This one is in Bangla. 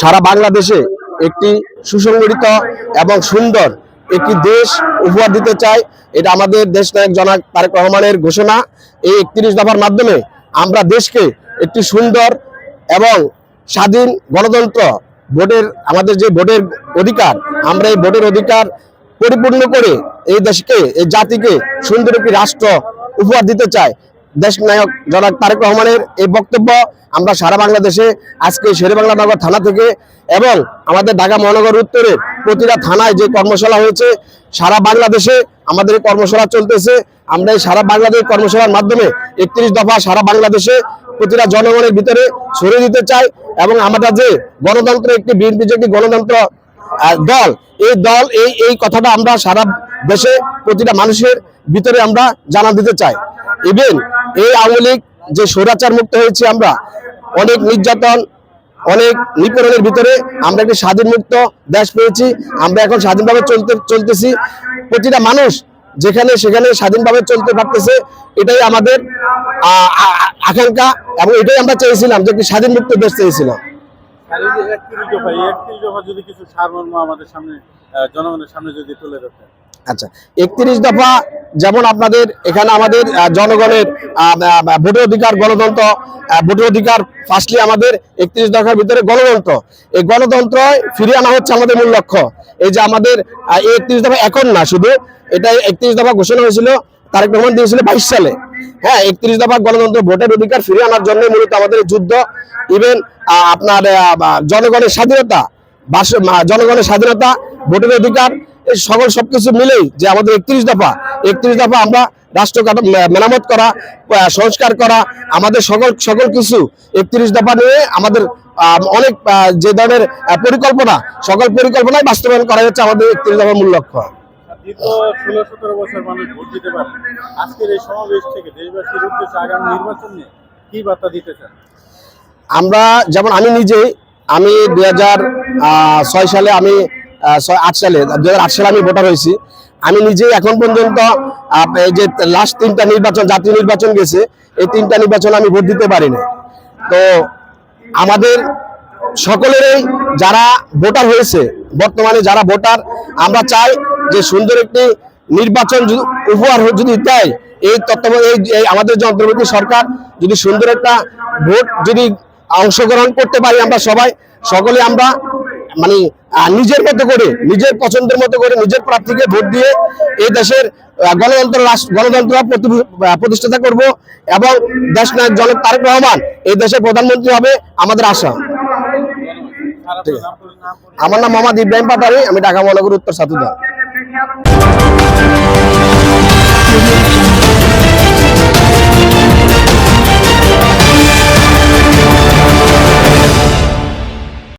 সারা বাংলাদেশে একটি সুসংগঠিত এবং সুন্দর একটি দেশ উপহার দিতে চাই। এটা আমাদের দেশ নায়ক জনাক তারেক রহমানের ঘোষণা। এই একত্রিশ দফার মাধ্যমে আমরা দেশকে একটি সুন্দর এবং স্বাধীন গণতন্ত্র ভোটের, আমাদের যে ভোটের অধিকার, আমরা এই ভোটের অধিকার পরিপূর্ণ করে এই দেশকে, এই জাতিকে সুন্দর একটি রাষ্ট্র উপহার দিতে চাই। দেশ নায়ক জনাক তারেক রহমানের এই বক্তব্য আমরা সারা বাংলাদেশে আজকে শেরেবাংলা নগর থানা থেকে এবং আমাদের ঢাকা মহানগর উত্তরে প্রতিটা থানায় যে কর্মশালা হয়েছে, সারা বাংলাদেশে আমাদের কর্মশালা চলতেছে। আমরা এই সারা বাংলাদেশ কর্মশালার মাধ্যমে একত্রিশ দফা সারা বাংলাদেশে প্রতিটা জনগণের ভিতরে ছড়িয়ে দিতে চাই এবং আমরা যে গণতন্ত্র, একটি বিএনপি যে একটি গণতন্ত্র দল, এই দল, এই এই কথাটা আমরা সারা দেশে প্রতিটা মানুষের ভিতরে আমরা জানা দিতে চাই। ইভেন এই আওয়ামী লীগ যে স্বৈরাচার মুক্ত হয়েছে আমরা অনেক নির্যাতন, অনেক নিপীড়নের ভিতরে আমরা একটি স্বাধীন মুক্ত দেশ পেয়েছি, আমরা এখন স্বাধীনভাবে চলতে, চলতেছি। প্রতিটা মানুষ যেখানে সেখানে স্বাধীনভাবে চলতে পারতেছে, এটাই আমাদের আকাঙ্ক্ষা এবং এটাই আমরা চেয়েছিলাম যে একটি স্বাধীন মুক্ত দেশ চেয়েছিলাম। আচ্ছা একত্রিশ দফা যেমন আপনাদের এখানে আমাদের জনগণের ভোটের অধিকার গণতন্ত্র ভোটের অধিকার ফার্স্টলি আমাদের একত্রিশ দফার ভিতরে গণতন্ত্র। এই গণতন্ত্র ফিরিয়ে আনা হচ্ছে আমাদের মূল লক্ষ্য। এই যে আমাদের এই একত্রিশ দফা এখন না, শুধু এটা একত্রিশ দফা ঘোষণা হয়েছিল, তারেক রহমান দিয়েছিল বাইশ সালে। হ্যাঁ একত্রিশ দফা গণতন্ত্র, ভোটের অধিকার ফিরিয়ে আনার জন্য মূলত আমাদের যুদ্ধ। ইভেন আপনার জনগণের স্বাধীনতা জনগণের স্বাধীনতা, ভোটের অধিকার, এই সকল সবকিছু মিলেই যে আমাদের একত্রিশ দফা একত্রিশ দফা আমরা রাষ্ট্র মেরামত করা সংস্কার করা আমাদের সকল সকল কিছু একত্রিশ দফা নিয়ে আমাদের অনেক যে ধরনের পরিকল্পনা সকল পরিকল্পনায় বাস্তবায়ন করা হচ্ছে আমাদের একত্রিশ দফার মূল লক্ষ্য। দীর্ঘ ষোলো সতেরো বছর মানুষ ভোট দিতে পারে আজকের এই সমাবেশ থেকে দেশবাসীর উদ্দেশ্যে আগামী নির্বাচন নিয়ে কি বার্তা দিতে চান? আমরা যেমন আমি নিজে আমি দুই হাজার ছয় সালে আমি আট সালে দুই হাজার আট সালে আমি ভোটার হয়েছি। আমি নিজে এখন পর্যন্ত যে লাস্ট তিনটা নির্বাচন, জাতীয় নির্বাচন গেছে, এই তিনটা নির্বাচন আমি ভোট দিতে পারি না তো আমাদের সকলেরই যারা ভোটার হয়েছে, বর্তমানে যারা ভোটার, আমরা চাই যে সুন্দর একটি নির্বাচন উপহার যদি দেয়, এই তত্ত্ব এই আমাদের যে অন্তর্বর্তী সরকার যদি সুন্দর একটা ভোট যদি অংশগ্রহণ করতে পারি আমরা সবাই, সকলে আমরা মানে নিজের মতো করে, নিজের পছন্দের মতো করে, নিজের প্রার্থীকে ভোট দিয়ে এই দেশের গণতন্ত্র গণতন্ত্র প্রতি- প্রতিষ্ঠাতা করব এবং দেশ নায়ক জনক তারেক রহমান এই দেশের প্রধানমন্ত্রী হবে আমাদের আশা। আমার নাম মোহাম্মদ ইব্রাহিম পাটারি, আমি ঢাকা মহানগর উত্তর সাতুদা